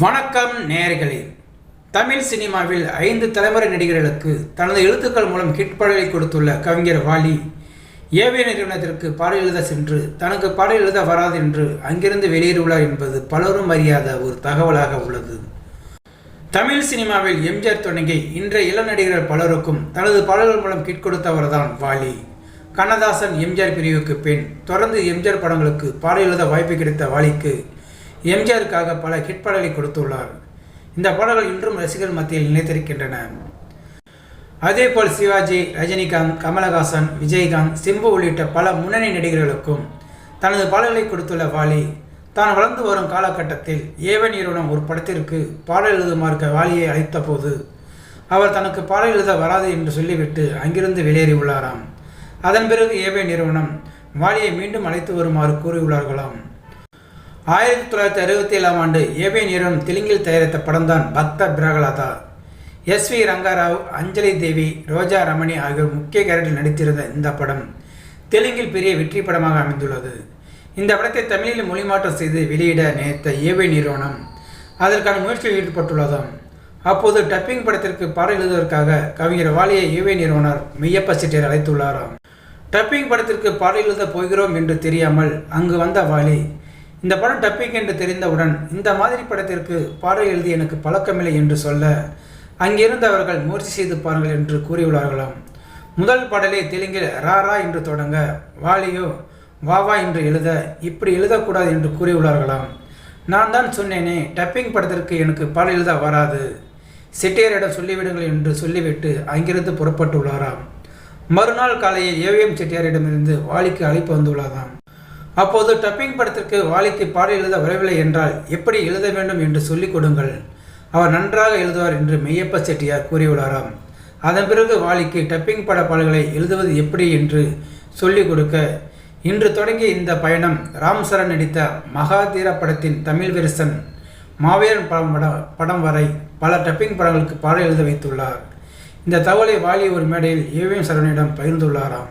வணக்கம் நேர்களே தமிழ் சினிமாவில் ஐந்து தலைமுறை நடிகர்களுக்கு தனது எழுத்துக்கள் மூலம் கிட்பாடலை கொடுத்துள்ள கவிஞர் வாலி ஏவிய நிறுவனத்திற்கு பாடல் எழுத சென்று தனக்கு பாடல் எழுத வராது என்று அங்கிருந்து வெளியேறியுள்ளார் என்பது பலரும் அறியாத ஒரு தகவலாக உள்ளது. தமிழ் சினிமாவில் எம்ஜிஆர் தொடங்கி இன்றைய இளம் நடிகர்கள் பலருக்கும் தனது பாடல்கள் மூலம் கிட் கொடுத்தவர்தான் வாலி. கண்ணதாசன் எம்ஜிஆர் பிரிவுக்கு பின் தொடர்ந்து எம்ஜிஆர் படங்களுக்கு பாடல் எழுத வாய்ப்பு கிடைத்த வாலிக்கு எம்ஜிஆருக்காக பல ஹிட் பாடலை கொடுத்துள்ளார். இந்த பாடல்கள் இன்றும் ரசிகர்கள் மத்தியில் நிலைத்திருக்கின்றன. அதேபோல் சிவாஜி ரஜினிகாந்த் கமலஹாசன் விஜயகாந்த் சிம்பு உள்ளிட்ட பல முன்னணி நடிகர்களுக்கும் தனது பாடல்களை கொடுத்துள்ள வாலி தான் வளர்ந்து வரும் காலகட்டத்தில் ஏவன் நிறுவனம் ஒரு படத்திற்கு பாடல் எழுதுமாறு வாலியை அழைத்தபோது அவர் தனக்கு பாடல் எழுத வராது என்று சொல்லிவிட்டு அங்கிருந்து வெளியேறியுள்ளாராம். அதன் பிறகு ஏவே நிறுவனம் வாலியை மீண்டும் அழைத்து வருமாறு கூறியுள்ளார்களாம். ஆயிரத்தி தொள்ளாயிரத்தி அறுபத்தி ஏழாம் ஆண்டு ஏவே நிறுவனம் தெலுங்கில் தயாரித்த படம்தான் பக்த பிரகலாதா. எஸ் வி ரங்காராவ் அஞ்சலி தேவி ரோஜா ரமணி ஆகியோர் முக்கிய கேரக்டர் நடித்திருந்த இந்த படம் தெலுங்கில் பெரிய வெற்றி படமாக அமைந்துள்ளது. இந்த படத்தை தமிழில் மொழிமாற்றம் செய்து வெளியிட நினைத்த ஏவே நிறுவனம் அதற்கான முயற்சியில் ஈடுபட்டுள்ளதாம். அப்போது டப்பிங் படத்திற்கு பாடல் எழுதுவதற்காக கவிஞர் வாலியை ஏவே நிறுவனர் மெய்யப்ப செட்டியார் அழைத்துள்ளாராம். டப்பிங் படத்திற்கு பாடல் எழுத போகிறோம் என்று தெரியாமல் அங்கு வந்த வாலி இந்த படம் டப்பிங் என்று தெரிந்தவுடன் இந்த மாதிரி படத்திற்கு பாடல் எழுதி எனக்கு பழக்கமில்லை என்று சொல்ல அங்கிருந்தவர்கள் முயற்சி செய்து பாருங்கள் என்று கூறியுள்ளார்களாம். முதல் பாடலே தெலுங்கில் ரா ரா என்று தொடங்க வாலியோ வா வா என்று எழுத இப்படி எழுதக்கூடாது என்று கூறியுள்ளார்களாம். நான் தான் சொன்னேனே டப்பிங் படத்திற்கு எனக்கு பாடல் எழுத வராது. செட்டியாரிடம் சொல்லிவிடுங்கள் என்று சொல்லிவிட்டு அங்கிருந்து புறப்பட்டுள்ளாராம். மறுநாள் காலையில் ஏவிஎம் செட்டியாரிடமிருந்து வாலிக்கு அழைப்பு வந்துள்ளதாம். அப்போது டப்பிங் படத்திற்கு வாலிக்கு பாடல் எழுத வரவில்லை என்றால் எப்படி எழுத வேண்டும் என்று சொல்லிக் கொடுங்கள். அவர் நன்றாக எழுதுவார் என்று மெய்யப்ப செட்டியார் கூறியுள்ளாராம். அதன் பிறகு வாலிக்கு டப்பிங் பட பாடல்களை எழுதுவது எப்படி என்று சொல்லிக் கொடுக்க இன்று தொடங்கிய இந்த பயணம் ராம் சரண் நடித்த மகாதீர படத்தின் தமிழ் வெரிசன் மாவீரன் படம் படம் படம் வரை பல டப்பிங் படங்களுக்கு பாடல் எழுத வைத்துள்ளார். இந்த தகவலை வாலி ஒரு மேடையில் ஏவிஎம் சரவணிடம் பகிர்ந்துள்ளாராம்.